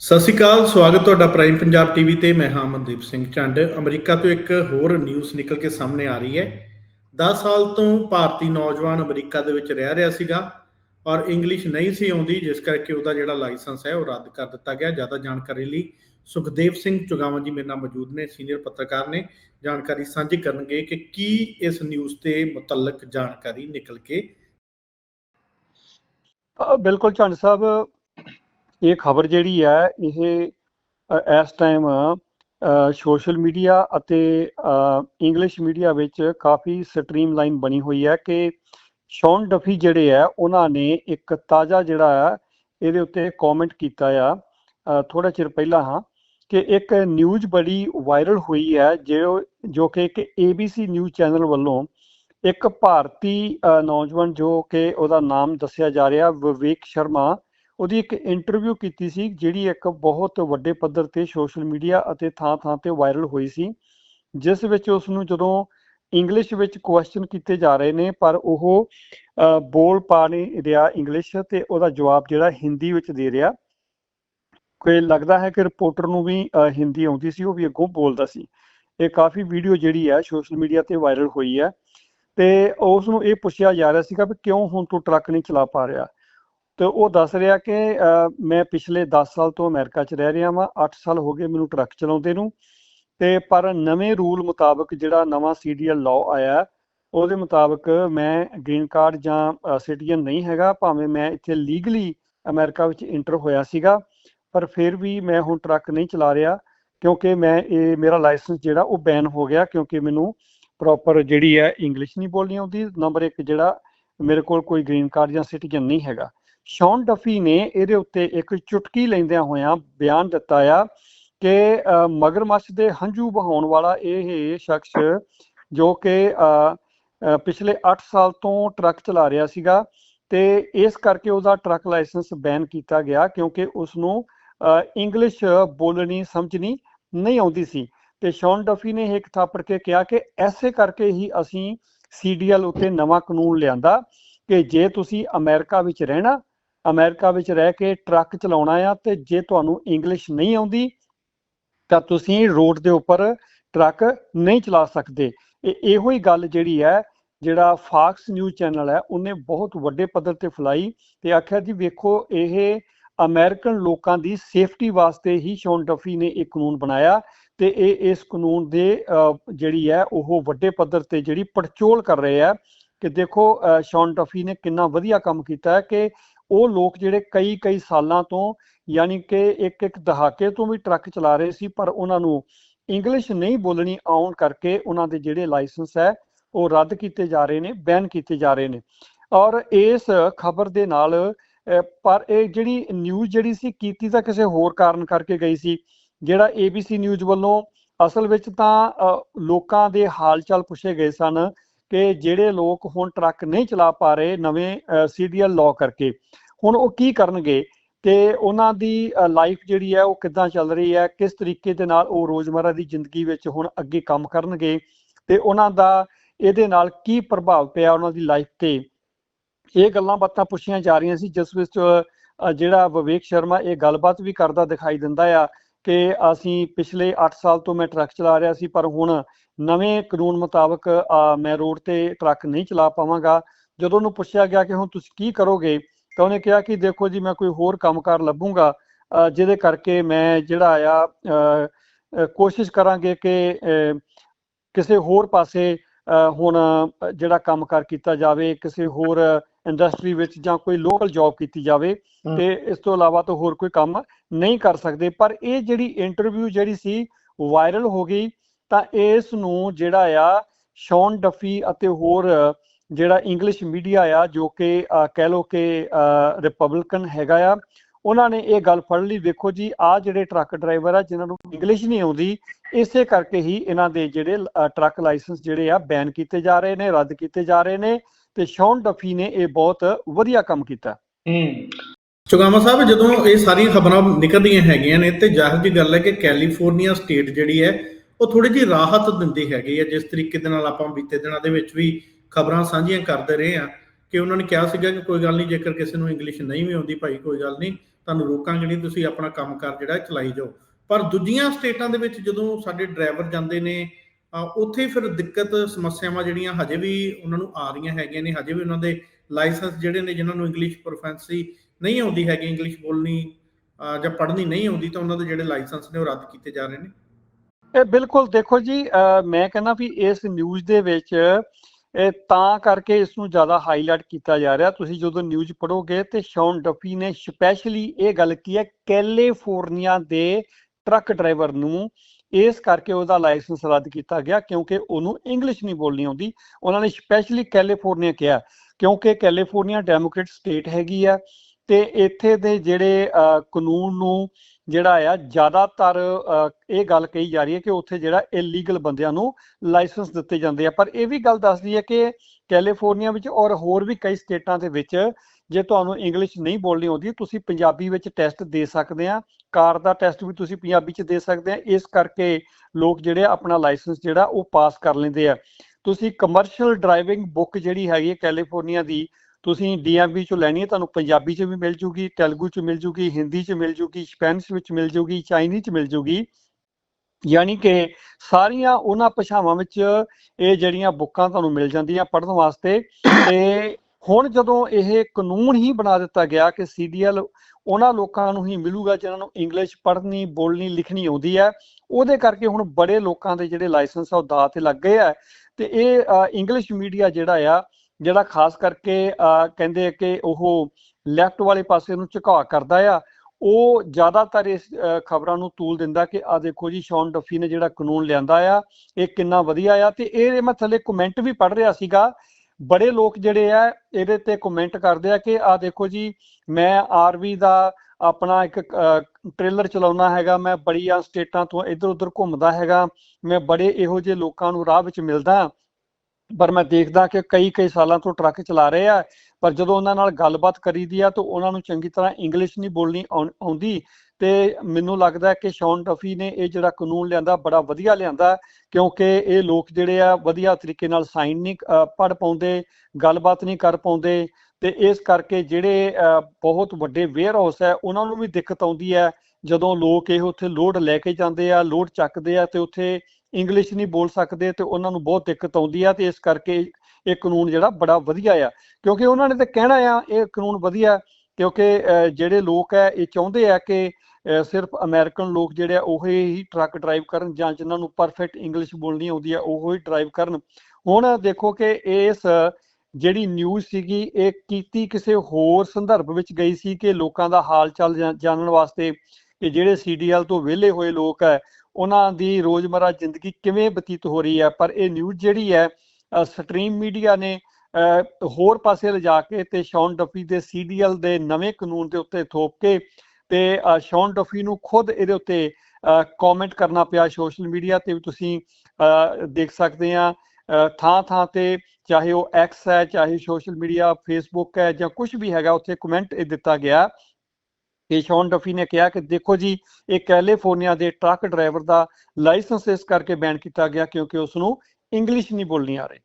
ਸਤਿ ਸ਼੍ਰੀ ਅਕਾਲ, ਸਵਾਗਤ ਤੁਹਾਡਾ ਪ੍ਰਾਈਮ ਪੰਜਾਬ ਟੀਵੀ ਤੇ, ਮੈਂ ਹਾਂ ਮਨਦੀਪ ਸਿੰਘ ਚੰਡ ਅਮਰੀਕਾ ਤੋਂ ਇੱਕ ਹੋਰ ਨਿਊਜ਼ ਨਿਕਲ ਕੇ ਸਾਹਮਣੇ ਆ ਰਹੀ ਹੈ। 10 ਸਾਲ ਤੋਂ ਭਾਰਤੀ ਨੌਜਵਾਨ ਅਮਰੀਕਾ ਦੇ ਵਿੱਚ ਰਹਿ ਰਿਹਾ ਸੀਗਾ ਔਰ ਇੰਗਲਿਸ਼ ਨਹੀਂ ਸੀ ਆਉਂਦੀ, ਜਿਸ ਕਰਕੇ ਉਹਦਾ ਜਿਹੜਾ ਲਾਇਸੈਂਸ ਹੈ ਉਹ ਰੱਦ ਕਰ ਦਿੱਤਾ ਗਿਆ। ਜ਼ਿਆਦਾ ਜਾਣਕਾਰੀ ਲਈ ਸੁਖਦੇਵ ਸਿੰਘ ਚੁਗਾਵਾਂ ਜੀ ਮੇਰੇ ਨਾਲ ਮੌਜੂਦ ਨੇ ਸੀਨੀਅਰ ਪੱਤਰਕਾਰ ਨੇ। ਜਾਣਕਾਰੀ ਸਾਂਝੀ ਕਰਨਗੇ ਕਿ ਕੀ ਇਸ ਨਿਊਜ਼ ਤੇ ਮੁਤਲਕ ਜਾਣਕਾਰੀ ਨਿਕਲ ਕੇ ਬਿਲਕੁਲ ਚੰਦ ਸਾਹਿਬ ਇਹ ਖਬਰ ਜਿਹੜੀ ਹੈ ਇਹ ਇਸ ਟਾਈਮ ਸੋਸ਼ਲ ਮੀਡੀਆ ਅਤੇ ਇੰਗਲਿਸ਼ ਮੀਡੀਆ ਵਿੱਚ ਕਾਫੀ ਸਟ੍ਰੀਮਲਾਈਨ ਬਣੀ ਹੋਈ ਹੈ ਕਿ ਸ਼ੌਨ ਡਫੀ ਜਿਹੜੇ ਆ, ਉਹਨਾਂ ਨੇ ਇੱਕ ਤਾਜ਼ਾ ਜਿਹੜਾ ਆ, ਇਹਦੇ ਉੱਤੇ ਕਮੈਂਟ ਕੀਤਾ ਆ। ਥੋੜਾ ਚਿਰ ਪਹਿਲਾਂ ਹਾਂ, ਕਿ ਇੱਕ ਨਿਊਜ਼ ਬੜੀ ਵਾਇਰਲ ਹੋਈ ਹੈ, ਜੋ ਜੋ ਕਿ ਇੱਕ ABC ਨਿਊਜ਼ ਚੈਨਲ ਵੱਲੋਂ ਇੱਕ ਭਾਰਤੀ ਨੌਜਵਾਨ ਜੋ ਕਿ ਉਹਦਾ ਨਾਮ ਦੱਸਿਆ ਜਾ ਰਿਹਾ, ਵਿਵੇਕ ਸ਼ਰਮਾ ਉਹਦੀ ਇੱਕ ਇੰਟਰਵਿਊ ਕੀਤੀ ਸੀ, ਜਿਹੜੀ ਇੱਕ ਬਹੁਤ ਵੱਡੇ ਪੱਧਰ ਤੇ ਸੋਸ਼ਲ ਮੀਡੀਆ ਅਤੇ ਥਾਂ-ਥਾਂ ਤੇ ਵਾਇਰਲ ਹੋਈ ਸੀ, ਜਿਸ ਵਿੱਚ ਉਸ ਨੂੰ ਜਦੋਂ ਇੰਗਲਿਸ਼ ਵਿੱਚ ਕੁਐਸਚਨ ਕੀਤੇ ਜਾ ਰਹੇ ਨੇ, ਪਰ ਉਹ ਬੋਲ ਪਾ ਨਹੀਂ ਰਿਹਾ ਇੰਗਲਿਸ਼ ਤੇ ਉਹਦਾ ਜਵਾਬ ਜਿਹੜਾ ਹਿੰਦੀ ਵਿੱਚ ਦੇ ਰਿਹਾ ਕੋਈ ਲੱਗਦਾ ਹੈ ਕਿ ਰਿਪੋਰਟਰ ਨੂੰ ਵੀ ਹਿੰਦੀ ਆਉਂਦੀ ਸੀ, ਉਹ ਵੀ ਅੱਗੋਂ ਬੋਲਦਾ ਸੀ। ਇਹ ਕਾਫੀ ਵੀਡੀਓ ਜਿਹੜੀ ਹੈ ਸੋਸ਼ਲ ਮੀਡੀਆ ਤੇ ਵਾਇਰਲ ਹੋਈ ਹੈ ਤੇ ਉਸ ਨੂੰ ਇਹ ਪੁੱਛਿਆ ਜਾ ਰਿਹਾ ਸੀਗਾ ਵੀ ਕਿਉਂ ਹੁਣ ਤੂੰ ਟਰੱਕ ਨਹੀਂ ਚਲਾ ਪਾ ਰਿਹਾ? ਤੇ ਉਹ ਦੱਸ ਰਿਹਾ ਕਿ ਮੈਂ ਪਿਛਲੇ 10 ਸਾਲ ਤੋਂ ਅਮਰੀਕਾ 'ਚ ਰਹਿ ਰਿਹਾ ਵਾਂ 8 ਸਾਲ ਹੋ ਗਏ ਮੈਨੂੰ ਟਰੱਕ ਚਲਾਉਂਦੇ ਨੂੰ, ਤੇ ਪਰ ਨਵੇਂ ਰੂਲ ਮੁਤਾਬਕ ਜਿਹੜਾ ਨਵਾਂ ਸੀਡੀਐਲ ਲਾਅ ਆਇਆ, ਉਹਦੇ ਮੁਤਾਬਕ ਮੈਂ ਗ੍ਰੀਨ ਕਾਰਡ ਜਾਂ ਸਿਟੀਜ਼ਨ ਨਹੀਂ ਹੈਗਾ, ਭਾਵੇਂ ਮੈਂ ਇੱਥੇ ਲੀਗਲੀ ਅਮਰੀਕਾ ਵਿੱਚ ਇੰਟਰ ਹੋਇਆ ਸੀਗਾ, ਪਰ ਫਿਰ ਵੀ ਮੈਂ ਹੁਣ ਟਰੱਕ ਨਹੀਂ ਚਲਾ ਰਿਹਾ, ਕਿਉਂਕਿ ਮੈਂ ਇਹ ਮੇਰਾ ਲਾਇਸੈਂਸ ਜਿਹੜਾ ਉਹ ਬੈਨ ਹੋ ਗਿਆ, ਕਿਉਂਕਿ ਮੈਨੂੰ ਪ੍ਰੋਪਰ ਜਿਹੜੀ ਹੈ ਇੰਗਲਿਸ਼ ਨਹੀਂ ਬੋਲਣੀ ਆਉਂਦੀ, ਨੰਬਰ 1 ਜਿਹੜਾ ਮੇਰੇ ਕੋਲ ਕੋਈ ਗ੍ਰੀਨ ਕਾਰਡ ਜਾਂ ਸਿਟੀਜ਼ਨ ਨਹੀਂ ਹੈਗਾ। ਸ਼ੌਨ ਡਫੀ ਨੇ ਇਹਦੇ ਉੱਤੇ ਇੱਕ ਚੁਟਕੀ ਲੈਂਦਿਆਂ ਹੋਇਆਂ ਬਿਆਨ ਦਿੱਤਾ ਆ ਕਿ ਅ, ਮਗਰਮੱਛ ਦੇ ਹੰਝੂ ਬਹਾਉਣ ਵਾਲਾ ਇਹ ਸ਼ਖਸ ਜੋ ਕਿ ਪਿਛਲੇ 8 ਸਾਲ ਤੋਂ ਟਰੱਕ ਚਲਾ ਰਿਹਾ ਸੀਗਾ ਤੇ ਇਸ ਕਰਕੇ ਉਹਦਾ ਟਰੱਕ ਲਾਇਸੈਂਸ ਬੈਨ ਕੀਤਾ ਗਿਆ ਕਿਉਂਕਿ ਉਸ ਨੂੰ ਇੰਗਲਿਸ਼ ਬੋਲਣੀ ਸਮਝਣੀ ਨਹੀਂ ਆਉਂਦੀ ਸੀ। ਤੇ ਸ਼ੌਨ ਡਫੀ ਨੇ ਇੱਕ ਥਾਪੜ ਕੇ ਕਿਹਾ ਕਿ ਐਸੇ ਕਰਕੇ ਹੀ ਅਸੀਂ ਸੀਡੀਐਲ ਉੱਤੇ ਨਵਾਂ ਕਾਨੂੰਨ ਲਿਆਂਦਾ ਕਿ ਜੇ ਤੁਸੀਂ ਅਮਰੀਕਾ ਵਿੱਚ ਰਹਿਣਾ ਅਮਰੀਕਾ ਵਿੱਚ ਰਹਿ ਕੇ ਟਰੱਕ ਚਲਾਉਣਾ ਆ ਤੇ ਜੇ ਤੁਹਾਨੂੰ ਇੰਗਲਿਸ਼ ਨਹੀਂ ਆਉਂਦੀ ਤਾਂ ਤੁਸੀਂ ਰੋਡ ਦੇ ਉੱਪਰ ਟਰੱਕ ਨਹੀਂ ਚਲਾ ਸਕਦੇ। ਇਹ ਇਹੋ ਹੀ ਗੱਲ ਜਿਹੜੀ ਹੈ ਜਿਹੜਾ ਫਾਕਸ ਨਿਊਜ਼ ਚੈਨਲ ਹੈ ਉਹਨੇ ਬਹੁਤ ਵੱਡੇ ਪੱਧਰ ਤੇ ਫੈਲਾਈ ਤੇ ਆਖਿਆ ਜੀ ਵੇਖੋ ਇਹ ਅਮਰੀਕਨ ਲੋਕਾਂ ਦੀ ਸੇਫਟੀ ਵਾਸਤੇ ਹੀ ਸ਼ੌਨ ਡਫੀ ਨੇ ਇਹ ਕਾਨੂੰਨ ਬਣਾਇਆ ਤੇ ਇਹ ਇਸ ਕਾਨੂੰਨ ਦੇ ਅ, ਜਿਹੜੀ ਹੈ ਉਹ ਵੱਡੇ ਪੱਧਰ ਤੇ ਜਿਹੜੀ ਪੜਚੋਲ ਕਰ ਰਹੇ ਆ ਕਿ ਦੇਖੋ ਅ, ਸ਼ੌਨ ਡਫੀ ਨੇ ਕਿੰਨਾ ਵਧੀਆ ਕੰਮ ਕੀਤਾ ਹੈ ਕਿ ਉਹ ਲੋਕ ਜਿਹੜੇ ਕਈ ਕਈ ਸਾਲਾਂ ਤੋਂ ਯਾਨੀ ਕਿ ਇੱਕ ਇੱਕ ਦਹਾਕੇ ਤੋਂ ਵੀ ਟਰੱਕ ਚਲਾ ਰਹੇ ਸੀ, ਪਰ ਉਹਨਾਂ ਨੂੰ ਇੰਗਲਿਸ਼ ਨਹੀਂ ਬੋਲਣੀ ਆਉਣ ਕਰਕੇ ਉਹਨਾਂ ਦੇ ਜਿਹੜੇ ਲਾਇਸੈਂਸ ਹੈ, ਉਹ ਰੱਦ ਕੀਤੇ ਜਾ ਰਹੇ ਨੇ, ਬੈਨ ਕੀਤੇ ਜਾ ਰਹੇ ਨੇ। ਔਰ ਇਸ ਖਬਰ ਦੇ ਨਾਲ ਪਰ ਇਹ ਜਿਹੜੀ ਨਿਊਜ਼ ਜਿਹੜੀ ਸੀ, ਕੀਤੀ ਤਾਂ ਕਿਸੇ ਹੋਰ ਕਾਰਨ ਕਰਕੇ ਗਈ ਸੀ, ਜਿਹੜਾ ABC ਨਿਊਜ਼ ਵੱਲੋਂ ਅਸਲ ਵਿੱਚ ਤਾਂ ਲੋਕਾਂ ਦੇ ਹਾਲ ਚਾਲ ਪੁੱਛੇ ਗਏ ਸਨ ਕਿ ਜਿਹੜੇ ਲੋਕ ਹੁਣ ਟਰੱਕ ਨਹੀਂ ਚਲਾ ਪਾ ਰਹੇ ਨਵੇਂ ਸੀਡੀਐਲ ਲਾਅ ਕਰਕੇ, ਹੁਣ ਉਹ ਕੀ ਕਰਨਗੇ ਤੇ ਉਹਨਾਂ ਦੀ ਲਾਈਫ ਜਿਹੜੀ ਹੈ ਉਹ ਕਿੱਦਾਂ ਚੱਲ ਰਹੀ ਹੈ, ਕਿਸ ਤਰੀਕੇ ਦੇ ਨਾਲ ਉਹ ਰੋਜ਼ਮਰਾ ਦੀ ਜ਼ਿੰਦਗੀ ਵਿੱਚ ਹੁਣ ਅੱਗੇ ਕੰਮ ਕਰਨਗੇ ਤੇ ਉਹਨਾਂ ਦਾ ਇਹਦੇ ਨਾਲ ਕੀ ਪ੍ਰਭਾਵ ਪਿਆ ਉਹਨਾਂ ਦੀ ਲਾਈਫ ਤੇ? ਇਹ ਗੱਲਾਂ ਬਾਤਾਂ ਪੁੱਛੀਆਂ ਜਾ ਰਹੀਆਂ ਸੀ, ਜਿਸ ਵਿੱਚ ਜਿਹੜਾ ਵਿਵੇਕ ਸ਼ਰਮਾ ਇਹ ਗੱਲਬਾਤ ਵੀ ਕਰਦਾ ਦਿਖਾਈ ਦਿੰਦਾ ਆ ਕਿ ਅਸੀਂ ਪਿਛਲੇ 8 ਸਾਲ ਤੋਂ ਮੈਂ ਟਰੱਕ ਚਲਾ ਰਿਹਾ ਸੀ ਪਰ ਹੁਣ ਨਵੇਂ ਕਾਨੂੰਨ ਮੁਤਾਬਕ ਮੈਂ ਰੋਡ ਤੇ ਟਰੱਕ ਨਹੀਂ ਚਲਾ ਪਾਵਾਂਗਾ। ਜਦੋਂ ਉਹਨੂੰ ਪੁੱਛਿਆ ਗਿਆ ਕਿ ਹੁਣ ਤੁਸੀਂ ਕੀ ਕਰੋਗੇ ਤਾਂ ਉਹਨੇ ਕਿਹਾ ਕਿ ਦੇਖੋ ਜੀ ਮੈਂ ਕੋਈ ਹੋਰ ਕੰਮਕਾਰ ਲੱਭੂੰਗਾ। ਜਿਹਦੇ ਕਰਕੇ ਮੈਂ ਜਿਹੜਾ ਆ ਕੋਸ਼ਿਸ਼ ਕਰਾਂਗੇ ਕਿ ਕਿਸੇ ਹੋਰ ਪਾਸੇ ਅ, ਹੁਣ ਅ, ਜਿਹੜਾ ਕੰਮਕਾਰ ਕੀਤਾ ਜਾਵੇ ਕਿਸੇ ਹੋਰ ਇੰਡਸਟਰੀ ਵਿੱਚ ਜਾਂ ਕੋਈ ਲੋਕਲ ਜੌਬ ਕੀਤੀ ਜਾਵੇ। ਤੇ ਇਸ ਤੋਂ ਇਲਾਵਾ ਤਾਂ ਹੋਰ ਕੋਈ ਕੰਮ ਨਹੀਂ ਕਰ ਸਕਦੇ। ਪਰ ਇਹ ਜਿਹੜੀ ਇੰਟਰਵਿਊ ਜਿਹੜੀ ਸੀ ਵਾਇਰਲ ਹੋ ਗਈ ਤਾਂ ਇਸ ਨੂੰ ਜਿਹੜਾ ਆ ਸ਼ੌਨ ਡਫੀ ਅਤੇ ਹੋਰ ਜਿਹੜਾ ਇੰਗਲਿਸ਼ ਮੀਡੀਆ ਆ ਜੋ ਕਿ ਕਹਿ ਲੋ ਕਿ ਰਿਪਬਲਿਕਨ ਹੈਗਾ ਆ ਉਹਨਾਂ ਨੇ ਇਹ ਗੱਲ ਫੜ ਲਈ। ਵੇਖੋ ਜੀ ਆ ਜਿਹੜੇ ਟਰੱਕ ਡਰਾਈਵਰ ਆ ਜਿਨ੍ਹਾਂ ਨੂੰ ਇੰਗਲਿਸ਼ ਨਹੀਂ ਆਉਂਦੀ ਇਸੇ ਕਰਕੇ ਹੀ ਇਹਨਾਂ ਦੇ ਜਿਹੜੇ ਟਰੱਕ ਲਾਇਸੈਂਸ ਜਿਹੜੇ ਆ ਬੈਨ ਕੀਤੇ ਜਾ ਰਹੇ ਨੇ ਰੱਦ ਕੀਤੇ ਜਾ ਰਹੇ ਨੇ। ਤੇ ਸ਼ੌਨ ਡਫੀ ਨੇ ਇਹ ਬਹੁਤ ਵਧੀਆ ਕੰਮ ਕੀਤਾ। ਚੁਗਾਮਾ ਸਾਹਿਬ, ਜਦੋਂ ਇਹ ਸਾਰੀਆਂ ਖਬਰਾਂ ਨਿਕਲਦੀਆਂ ਹੈਗੀਆਂ ਨੇ, ਤੇ ਜ਼ਾਹਿਰ ਜੀ ਗੱਲ ਹੈ ਕਿ ਕੈਲੀਫੋਰਨੀਆ ਸਟੇਟ ਜਿਹੜੀ ਹੈ, ਉਹ ਥੋੜੀ ਜਿਹੀ ਰਾਹਤ ਦਿੰਦੀ ਹੈਗੀ ਹੈ। ਜਿਸ ਤਰੀਕੇ ਦੇ ਨਾਲ ਆਪਾਂ ਬੀਤੇ ਦਿਨਾਂ ਦੇ ਵਿੱਚ ਵੀ ਖਬਰਾਂ ਸਾਂਝੀਆਂ ਕਰਦੇ ਰਹੇ ਆ ਕਿ ਉਹਨਾਂ ਨੇ ਕਿਹਾ ਸੀਗਾ ਕਿ ਕੋਈ ਗੱਲ ਨਹੀਂ, ਜੇਕਰ ਕਿਸੇ ਨੂੰ ਇੰਗਲਿਸ਼ ਨਹੀਂ ਵੀ ਆਉਂਦੀ ਭਾਈ, ਕੋਈ ਗੱਲ ਨਹੀਂ, ਤੁਹਾਨੂੰ ਰੋਕਾਂਗੇ ਨਹੀਂ, ਤੁਸੀਂ ਆਪਣਾ ਕੰਮਕਾਰ ਜਿਹੜਾ ਚਲਾਈ ਜਾਓ। ਪਰ ਦੂਜੀਆਂ ਸਟੇਟਾਂ ਦੇ ਵਿੱਚ ਜਦੋਂ ਸਾਡੇ ਡਰਾਈਵਰ ਜਾਂਦੇ ਨੇ ਉੱਥੇ ਫਿਰ ਦਿੱਕਤ ਸਮੱਸਿਆਵਾਂ ਜਿਹੜੀਆਂ ਹਜੇ ਵੀ ਉਹਨਾਂ ਨੂੰ ਆ ਰਹੀਆਂ ਹੈਗੀਆਂ ਨੇ, ਹਜੇ ਵੀ ਉਹਨਾਂ ਦੇ ਲਾਇਸੈਂਸ ਜਿਹੜੇ ਨੇ ਜਿਨ੍ਹਾਂ ਨੂੰ ਇੰਗਲਿਸ਼ ਪ੍ਰੋਫੈਂਸੀ ਨਹੀਂ ਆਉਂਦੀ ਹੈਗੀ ਇੰਗਲਿਸ਼ ਬੋਲਣੀ ਜਾਂ ਪੜ੍ਹਨੀ ਨਹੀਂ ਆਉਂਦੀ ਤਾਂ ਉਹਨਾਂ ਦੇ ਜਿਹੜੇ ਲਾਇਸੈਂਸ ਨੇ ਉਹ ਰੱਦ ਕੀਤੇ ਜਾ ਰਹੇ ਨੇ। ਇਹ ਬਿਲਕੁਲ ਦੇਖੋ ਜੀ ਮੈਂ ਕਹਿੰਦਾ ਵੀ ਇਸ ਨਿਊਜ਼ ਦੇ ਵਿੱਚ ਇਹ ਤਾਂ ਕਰਕੇ ਇਸ ਨੂੰ ਜ਼ਿਆਦਾ ਹਾਈਲਾਈਟ ਕੀਤਾ ਜਾ ਰਿਹਾ। ਤੁਸੀਂ ਜਦੋਂ ਨਿਊਜ਼ ਪੜੋਗੇ ਤੇ ਸ਼ੌਨ ਡਫੀ ਨੇ ਸਪੈਸ਼ਲੀ ਇਹ ਗੱਲ ਕੀ ਹੈ ਕੈਲੀਫੋਰਨੀਆ ਦੇ ਟਰੱਕ ਡਰਾਈਵਰ ਨੂੰ ਇਸ ਕਰਕੇ ਉਹਦਾ ਲਾਇਸੈਂਸ ਰੱਦ ਕੀਤਾ ਗਿਆ ਕਿਉਂਕਿ ਉਹਨੂੰ ਇੰਗਲਿਸ਼ ਨਹੀਂ ਬੋਲਣੀ ਆਉਂਦੀ। ਉਹਨਾਂ ਨੇ ਸਪੈਸ਼ਲੀ ਕੈਲੀਫੋਰਨੀਆ ਕਿਹਾ ਕਿਉਂਕਿ ਕੈਲੀਫੋਰਨੀਆ ਡੈਮੋਕ੍ਰੇਟ ਸਟੇਟ ਹੈਗੀ ਆ ਤੇ ਇੱਥੇ ਦੇ ਜਿਹੜੇ ਅਹ, ਕਾਨੂੰਨ ਨੂੰ ਜਿਹੜਾ ਆ ਜ਼ਿਆਦਾਤਰ ਅਹ, ਇਹ ਗੱਲ ਕਹੀ ਜਾ ਰਹੀ ਹੈ ਕਿ ਉੱਥੇ ਜਿਹੜਾ ਇਲੀਗਲ ਬੰਦਿਆਂ ਨੂੰ ਲਾਇਸੈਂਸ ਦਿੱਤੇ ਜਾਂਦੇ ਆ। ਪਰ ਇਹ ਵੀ ਗੱਲ ਦੱਸਦੀ ਹੈ ਕਿ ਕੈਲੀਫੋਰਨੀਆ ਵਿੱਚ ਔਰ ਹੋਰ ਵੀ ਕਈ ਸਟੇਟਾਂ ਦੇ ਵਿੱਚ ਜੇ ਤੁਹਾਨੂੰ ਇੰਗਲਿਸ਼ ਨਹੀਂ ਬੋਲਣੀ ਆਉਂਦੀ, ਤੁਸੀਂ ਪੰਜਾਬੀ ਵਿੱਚ ਟੈਸਟ ਦੇ ਸਕਦੇ ਆ। ਕਾਰ ਦਾ ਟੈਸਟ ਵੀ ਤੁਸੀਂ ਪੰਜਾਬੀ 'ਚ ਦੇ ਸਕਦੇ ਆ। ਇਸ ਕਰਕੇ ਲੋਕ ਜਿਹੜੇ ਆਪਣਾ ਲਾਇਸੈਂਸ ਜਿਹੜਾ, ਉਹ ਪਾਸ ਕਰ ਲੈਂਦੇ ਆ। ਤੁਸੀਂ ਕਮਰਸ਼ੀਅਲ ਡਰਾਈਵਿੰਗ ਬੁੱਕ ਜਿਹੜੀ ਹੈਗੀ ਹੈ ਕੈਲੀਫੋਰਨੀਆ ਦੀ, ਤੁਸੀਂ ਡੀਐਮਵੀ ਚੋਂ ਲੈਣੀ ਹੈ ਤੁਹਾਨੂੰ ਪੰਜਾਬੀ 'ਚ ਵੀ ਮਿਲ ਜੂਗੀ, ਤੇਲਗੂ 'ਚ ਮਿਲ ਜੂਗੀ, ਹਿੰਦੀ 'ਚ ਮਿਲ ਜੂਗੀ ਸਪੈਨਿਸ਼ ਵਿੱਚ ਮਿਲ ਜੂਗੀ ਚਾਈਨੀ 'ਚ ਮਿਲ ਜੂਗੀ। ਯਾਨੀ ਕਿ ਸਾਰੀਆਂ ਉਹਨਾਂ ਭਾਸ਼ਾਵਾਂ ਵਿੱਚ ਇਹ ਜਿਹੜੀਆਂ ਬੁੱਕਾਂ ਤੁਹਾਨੂੰ ਮਿਲ ਜਾਂਦੀਆਂ ਪੜ੍ਹਨ ਵਾਸਤੇ। ਤੇ ਹੁਣ ਜਦੋਂ ਇਹ ਕਾਨੂੰਨ ਹੀ ਬਣਾ ਦਿੱਤਾ ਗਿਆ ਕਿ ਸੀਡੀਐਲ ਉਹਨਾਂ ਲੋਕਾਂ ਨੂੰ ਹੀ ਮਿਲੂਗਾ, ਜਿਨ੍ਹਾਂ ਨੂੰ ਇੰਗਲਿਸ਼ ਪੜ੍ਹਨੀ, ਬੋਲਣੀ, ਲਿਖਣੀ ਆਉਂਦੀ ਹੈ, ਉਹਦੇ ਕਰਕੇ ਹੁਣ ਬੜੇ ਲੋਕਾਂ ਦੇ ਜਿਹੜੇ ਲਾਇਸੈਂਸ ਆ ਉਹ ਦਾਅ ਤੇ ਲੱਗ ਗਏ ਆ। ਤੇ ਇਹ ਇੰਗਲਿਸ਼ ਮੀਡੀਆ ਜਿਹੜਾ ਆ, ਜਿਹੜਾ ਖਾਸ ਕਰਕੇ ਕਹਿੰਦੇ ਕਿ ਉਹ ਲੈਫਟ ਵਾਲੇ ਪਾਸੇ ਨੂੰ ਝੁਕਾਅ ਕਰਦਾ ਆ, ਉਹ ਜ਼ਿਆਦਾਤਰ ਇਸ ਖਬਰਾਂ ਨੂੰ ਤੂਲ ਦਿੰਦਾ ਕਿ ਆ ਦੇਖੋ ਜੀ, ਸ਼ੌਨ ਡਫੀ ਨੇ ਜਿਹੜਾ ਕਾਨੂੰਨ ਲਿਆਂਦਾ ਆ, ਇਹ ਕਿੰਨਾ ਵਧੀਆ ਆ। ਤੇ ਇਹ ਮੈਂ ਥੱਲੇ ਕਮੈਂਟ ਵੀ ਪੜ੍ਹ ਰਿਹਾ ਸੀਗਾ ਬੜੇ ਲੋਕ ਜਿਹੜੇ ਆ, ਇਹਦੇ ਤੇ ਕਮੈਂਟ ਕਰਦੇ ਆ ਕਿ ਆ ਦੇਖੋ ਜੀ, ਮੈਂ ਆਰਵੀ ਦਾ ਆਪਣਾ ਇੱਕ ਟ੍ਰੇਲਰ ਚਲਾਉਣਾ ਹੈਗਾ, ਮੈਂ ਬੜੀਆਂ ਸਟੇਟਾਂ ਤੋਂ ਇੱਧਰ ਉੱਧਰ ਘੁੰਮਦਾ ਹੈਗਾ, ਮੈਂ ਬੜੇ ਇਹੋ ਜਿਹੇ ਲੋਕਾਂ ਨੂੰ ਰਾਹ ਵਿੱਚ ਮਿਲਦਾ, ਪਰ ਮੈਂ ਦੇਖਦਾ ਕਿ ਕਈ ਕਈ ਸਾਲਾਂ ਤੋਂ ਟਰੱਕ ਚਲਾ ਰਹੇ ਆ, ਪਰ ਜਦੋਂ ਉਹਨਾਂ ਨਾਲ ਗੱਲਬਾਤ ਕਰੀਦੀ ਆ ਤਾਂ ਉਹਨਾਂ ਨੂੰ ਚੰਗੀ ਤਰ੍ਹਾਂ ਇੰਗਲਿਸ਼ ਨਹੀਂ ਬੋਲਣੀ ਆਉਂਦੀ ਤੇ ਮੈਨੂੰ ਲੱਗਦਾ ਕਿ ਸ਼ੌਨ ਡਫੀ ਨੇ ਇਹ ਜਿਹੜਾ ਕਾਨੂੰਨ ਲਿਆਂਦਾ, ਬੜਾ ਵਧੀਆ ਲਿਆਂਦਾ, ਕਿਉਂਕਿ ਇਹ ਲੋਕ ਜਿਹੜੇ ਆ ਵਧੀਆ ਤਰੀਕੇ ਨਾਲ ਸਾਈਨ ਨਹੀਂ ਪੜ ਪਾਉਂਦੇ, ਗੱਲਬਾਤ ਨਹੀਂ ਕਰ ਪਾਉਂਦੇ ਤੇ ਇਸ ਕਰਕੇ ਜਿਹੜੇ ਬਹੁਤ ਵੱਡੇ ਵੇਅਰ ਹਾਊਸ ਹੈ, ਉਹਨਾਂ ਨੂੰ ਵੀ ਦਿੱਕਤ ਆਉਂਦੀ ਹੈ, ਜਦੋਂ ਲੋਕ ਇਹ ਉੱਥੇ ਲੋਡ ਲੈ ਕੇ ਜਾਂਦੇ ਆ ਲੋਡ ਚੱਕਦੇ ਆ ਤੇ ਉੱਥੇ ਇੰਗਲਿਸ਼ ਨਹੀਂ ਬੋਲ ਸਕਦੇ ਤੇ ਉਹਨਾਂ ਨੂੰ ਬਹੁਤ ਦਿੱਕਤ ਆਉਂਦੀ ਆ ਤੇ ਇਸ ਕਰਕੇ ਇਹ ਕਾਨੂੰਨ ਜਿਹੜਾ ਬੜਾ ਵਧੀਆ ਆ। ਕਿਉਂਕਿ ਉਹਨਾਂ ਨੇ ਤਾਂ ਕਹਿਣਾ ਆ, ਇਹ ਕਾਨੂੰਨ ਵਧੀਆ ਕਿਉਂਕਿ ਜਿਹੜੇ ਲੋਕ ਹੈ, ਇਹ ਚਾਹੁੰਦੇ ਆ ਕਿ ਸਿਰਫ ਅਮਰੀਕਨ ਲੋਕ ਜਿਹੜੇ ਆ, ਉਹ ਹੀ ਟਰੱਕ ਡਰਾਈਵ ਕਰਨ ਜਾਂ ਜਿਨ੍ਹਾਂ ਨੂੰ ਪਰਫੈਕਟ ਇੰਗਲਿਸ਼ ਬੋਲਣੀ ਆਉਂਦੀ ਆ, ਉਹ ਹੀ ਡਰਾਈਵ ਕਰਨ। ਹੁਣ ਦੇਖੋ ਕਿ ਇਸ ਜਿਹੜੀ ਨਿਊਜ਼ ਸੀਗੀ, ਇਹ ਕੀਤੀ ਕਿਸੇ ਹੋਰ ਸੰਦਰਭ ਵਿੱਚ ਗਈ ਸੀ ਕਿ ਲੋਕਾਂ ਦਾ ਹਾਲ ਚਾਲ ਜਾਣਨ ਵਾਸਤੇ ਕਿ ਜਿਹੜੇ ਸੀਡੀਐਲ ਤੋਂ ਵਿਹਲੇ ਹੋਏ ਲੋਕ ਹੈ ਉਹਨਾਂ ਦੀ ਰੋਜ਼ਮਰਾ ਜ਼ਿੰਦਗੀ ਕਿਵੇਂ ਬਤੀਤ ਹੋ ਰਹੀ ਹੈ ਪਰ ਇਹ ਨਿਊਜ਼ ਜਿਹੜੀ ਹੈ ਸਟ੍ਰੀਮ ਮੀਡੀਆ ਨੇ ਹੋਰ ਪਾਸੇ ਲਿਜਾ ਕੇ ਤੇ ਸ਼ੌਨ ਡਫੀ ਦੇ ਸੀਡੀਐਲ ਦੇ ਨਵੇਂ ਕਾਨੂੰਨ ਦੇ ਉੱਤੇ ਥੋਪ ਕੇ ਤੇ ਅਹ, ਸ਼ੌਨ ਡਫੀ ਨੂੰ ਖੁਦ ਇਹਦੇ ਉੱਤੇ ਕਮੈਂਟ ਕਰਨਾ ਪਿਆ ਸੋਸ਼ਲ ਮੀਡੀਆ ਤੇ ਵੀ ਤੁਸੀਂ ਦੇਖ ਸਕਦੇ ਆ। ਥਾਂ ਥਾਂ ਤੇ ਚਾਹੇ ਉਹ ਐਕਸ ਹੈ ਚਾਹੇ ਸੋਸ਼ਲ ਮੀਡੀਆ ਫੇਸਬੁੱਕ ਹੈ ਜਾਂ ਕੁਝ ਵੀ ਹੈਗਾ ਉੱਥੇ ਕਮੈਂਟ ਇਹ ਦਿੱਤਾ ਗਿਆ। ਕਿ ਸ਼ੌਨ ਡਫੀ ਨੇ ਕਿਹਾ ਕਿ ਦੇਖੋ ਜੀ ਇਹ ਕੈਲੀਫੋਰਨੀਆ ਦੇ ਟਰੱਕ ਡਰਾਈਵਰ ਦਾ ਲਾਇਸੈਂਸ ਇਸ ਕਰਕੇ ਬੈਨ ਕੀਤਾ ਗਿਆ ਕਿਉਂਕਿ ਉਸ ਨੂੰ ਇੰਗਲਿਸ਼ ਨਹੀਂ ਬੋਲਣੀ ਆ ਰਹੀ।